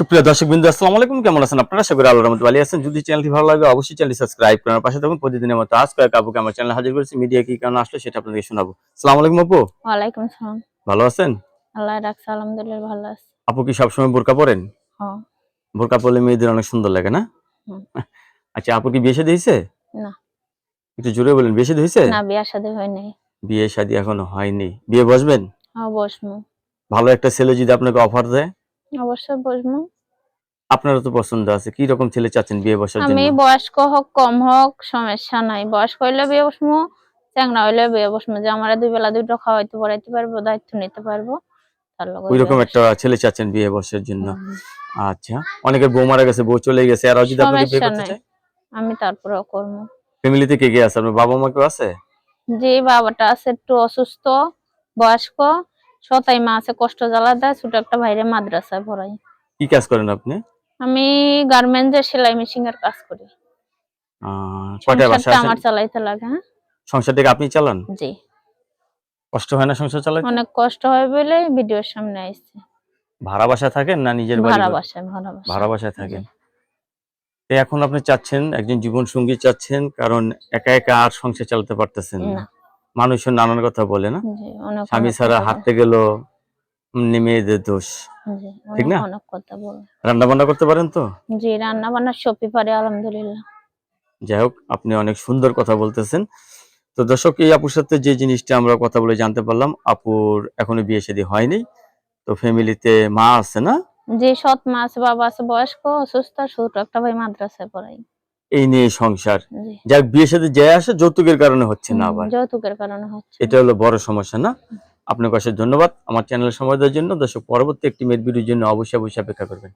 সুপ্রিয় দর্শক বিন্দু আসসালামু আলাইকুম। কেমন আছেন আপনারা? করি আল্লাহর রহমতে ভালো আছেন। যদি চ্যানেলটি ভালো লাগে অবশ্যই চ্যানেলটি সাবস্ক্রাইব করার পাশে থাকুন। প্রতিদিনের মতো আজ কয়েক আপুকে আমার চ্যানেলে হাজির করেছি। মিডিয়া কি কারণে আসলো সেটা আপনাদেরকে শোনাবো। আসসালামু আলাইকুম আপু। ওয়ালাইকুম সালাম ভালো আছেন? আল্লাহ রাখছে আলহামদুলিল্লাহ ভালো আছে। আপু কি সবসময় বোরকা পরেন? হ্যাঁ। বোরকা পরলে মেয়েদের অনেক সুন্দর লাগে না? আচ্ছা আপু কি বিয়ে শাদী হয়েছে? না। একটু জোরে বলেন বিয়ে শাদী হয়েছে? না বিয়ার সাথে হয় নাই বিয়ে শাদী এখনও হয়নি। বিয়ে বসবেন? হ্যাঁ বসমু ভালো একটা ছেলে যদি আপনাকে অফার দেয়? অবশ্যই বসমু আপনারও তো পছন্দ আছে। কি রকম ছেলে চাচ্ছেন বিয়ে বসার জন্য? আমি বয়স্ক হোক কম হোক সমস্যা নাই। বয়স্ক হইলে বিয়ে বসমু চ্যাংরা হইলে বিয়ে বসমু যে আমার দুই বেলা দুটো খাওয়াইতে পড়াইতে পারব দায়িত্ব নিতে পারব ওই রকম একটা ছেলে চাচ্ছেন বিয়ে বসার জন্য। আচ্ছা অনেকের বউ মারা গেছে বউ চলে গেছে। আর যদি আপনাকে বিয়ে করতে। চায়? আমি তারপরেও করব। ফ্যামিলিতে কে কে আছে? আপনার বাবা মা কেউ আছে? যে বাবাটা আছে একটু অসুস্থ বয়স্ক সতাই মা আছে কষ্ট জ্বালা দেয় ছোট একটা ভাইরে মাদ্রাসায় পড়াই। কি কাজ করেন আপনি? আমি গার্মেন্টসের সেলাই মেশিন এর কাজ করি। কয়টা বাসা আমার চালাইতে লাগে হ্যাঁ? সংসারটাকে আপনি চালান? জি। কষ্ট হয় না সংসার চালাতে অনেক কষ্ট হয় বলে ভিডিওর সামনে আইছি। ভাড়া বাসায় থাকেন না নিজের বাড়ি ভাড়া? বাসায় ভাড়া বাসায়। ভাড়া বাসায় থাকেন। এখন আপনি চাচ্ছেন একজন জীবন সঙ্গী চাচ্ছেন কারণ একা একা আর সংসার চালাতে পারতেছেন না। মানুষের নানান কথা বলে না? স্বামী ছাড়া হাঁটতে গেল মেয়েদের দোষ। ঠিক না? অনেক কথা বলে। রান্না বান্না করতে পারেন তো? জি রান্না বান্না সবই পারে আলহামদুলিল্লাহ। যাই হোক আপনি অনেক সুন্দর কথা বলতেছেন। তো দর্শক এই আপুর সাথে যে জিনিসটা আমরা কথা বলে জানতে পারলাম আপুর এখনও বিয়ে শাদী হয়নি। তো ফ্যামিলিতে মা আছে না? যে সৎ মা আছে বাবা আছে বয়স্ক অসুস্থ ছোট একটা ভাই মাদ্রাসায় পড়াই। এই নিয়ে সংসার। যার যাক বিয়ে সাথে যে আসে যৌতুকের কারণে হচ্ছে না আবার। যৌতুকের কারণে হচ্ছে এটা হলো বড় সমস্যা না? আপনার কাছে ধন্যবাদ। আমার চ্যানেলের সময় দেওয়ার জন্য দর্শক পরবর্তী একটি মেয়ের ভিডিওর জন্য অবশ্যই অবশ্যই অপেক্ষা করবেন।